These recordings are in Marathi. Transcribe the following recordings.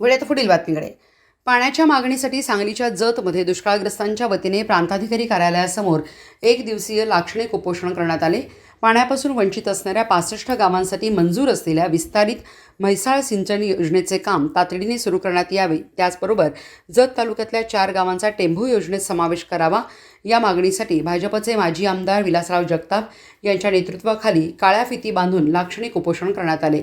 वेळेत पुढील बातमीकडे. पाण्याच्या मागणीसाठी सांगलीच्या जतमध्ये दुष्काळग्रस्तांच्या वतीने प्रांताधिकारी कार्यालयासमोर एक दिवसीय लाक्षणिक उपोषण करण्यात आले. पाण्यापासून वंचित असणाऱ्या पासष्ट गावांसाठी मंजूर असलेल्या विस्तारित म्हैसाळ सिंचन योजनेचे काम तातडीने सुरू करण्यात यावे. त्याचबरोबर जत तालुक्यातल्या चार गावांचा टेंभू योजनेत समावेश करावा. या मागणीसाठी भाजपचे माजी आमदार विलासराव जगताप यांच्या नेतृत्वाखाली काळ्या फिती बांधून लाक्षणिक उपोषण करण्यात आले.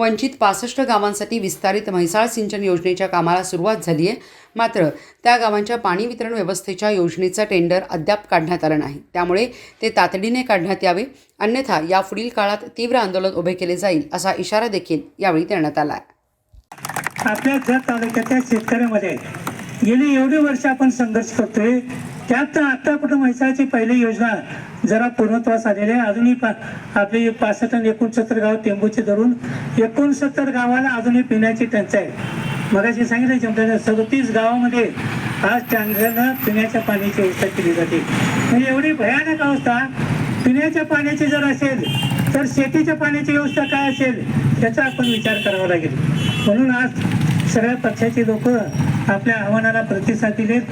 वंचित पासष्ट गावांसाठी विस्तारित म्हैसाळ सिंचन योजनेच्या कामाला सुरुवात झाली आहे. मात्र त्या गावांच्या पाणी वितरण व्यवस्थेच्या योजनेचा टेंडर अद्याप काढण्यात आलं नाही. त्यामुळे ते तातडीने काढण्यात यावे अन्यथा यापुढील काळात तीव्र आंदोलन उभे केले जाईल असा इशारा देखील यावेळी देण्यात आला आहे. आपल्या जत तालुक्यातल्या शेतकऱ्यामध्ये गेली एवढी वर्ष आपण संघर्ष करतोय त्यात आता कुठं म्हैसाळची पहिली योजना जरा पूर्णत्वास आलेली आहे. अजूनही पा आपली पासष्ट आणि एकोणसत्तर गाव टेंबूचे धरून एकोणसत्तर गावाला अजूनही पिण्याची टंचाई मगाशी सांगितलं जमल्यानं सदतीस गावामध्ये आज टँकरनं पिण्याच्या पाण्याची व्यवस्था केली जाते. म्हणजे एवढी भयानक अवस्था पिण्याच्या पाण्याची जर असेल तर शेतीच्या पाण्याची व्यवस्था काय असेल याचा आपण विचार करावा लागेल. म्हणून आज सगळ्या पक्षाचे लोक आपल्या आव्हानाला प्रतिसाद दिलेत.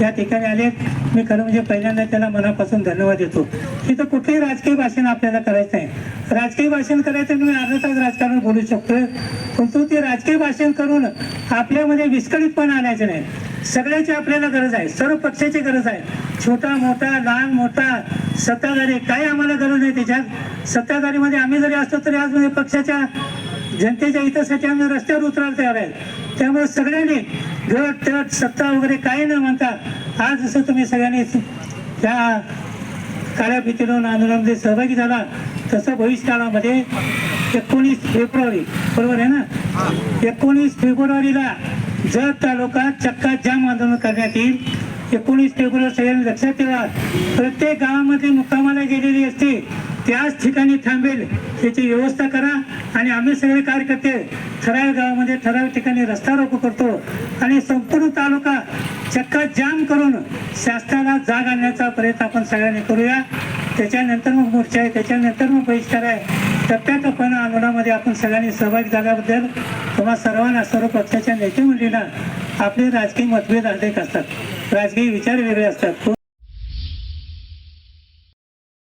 या ठिकाणी आले. मी खरं म्हणजे पहिल्यांदा त्याला मनापासून धन्यवाद देतो. तिथं कुठेही राजकीय भाषण आपल्याला करायचं आहे. राजकीय भाषण करायचं मी अर्धा तास राजकारण बोलू शकतोय. परंतु ते राजकीय भाषण करून आपल्यामध्ये विस्कळीतपणा आणायचं नाही. सगळ्याची आपल्याला गरज आहे. सर्व पक्षाची गरज आहे. छोटा मोठा लहान मोठा सत्ताधारी काही आम्हाला गरज नाही त्याच्यात? सत्ताधारीमध्ये आम्ही जरी असतो तरी आज म्हणजे पक्षाच्या जनतेच्या हितासाठी आम्ही रस्त्यावर उतरायला तयार आहे. त्यामुळे सगळ्यांनी गट तट सत्ता वगैरे काही न म्हणता आज जसं तुम्ही सगळ्यांनी त्या काळ्या आंदोलनामध्ये सहभागी झाला तसं भविष्यकाळामध्ये एकोणीस फेब्रुवारी बरोबर आहे ना? एकोणीस फेब्रुवारीला जत तालुका चक्का जाम आंदोलन करण्यात येईल. एकोणीस फेब्रुवारी सगळ्यांनी लक्षात ठेवा प्रत्येक गावामध्ये मुक्कामाला गेलेली असते त्याच ठिकाणी थांबेल याची व्यवस्था करा. आणि आम्ही सगळे कार्यकर्ते ठराविक गावामध्ये ठराविक ठिकाणी रस्ता रोको करतो. आणि संपूर्ण तालुका चक्का जाम करून शासनाला जाग आणण्याचा प्रयत्न आपण सगळ्यांनी करूया. त्याच्यानंतर मग मोर्चा आहे त्याच्यानंतर मग बहिष्कार आहे. टप्प्याटप्प्यानं आंदोलनामध्ये आपण सगळ्यांनी सहभागी झाल्याबद्दल तुम्हा सर्वांना सर्व पक्षाच्या नेते मंडळींना आपले राजकीय मतभेद अनेक असतात. राजकीय विचार वेगळे असतात.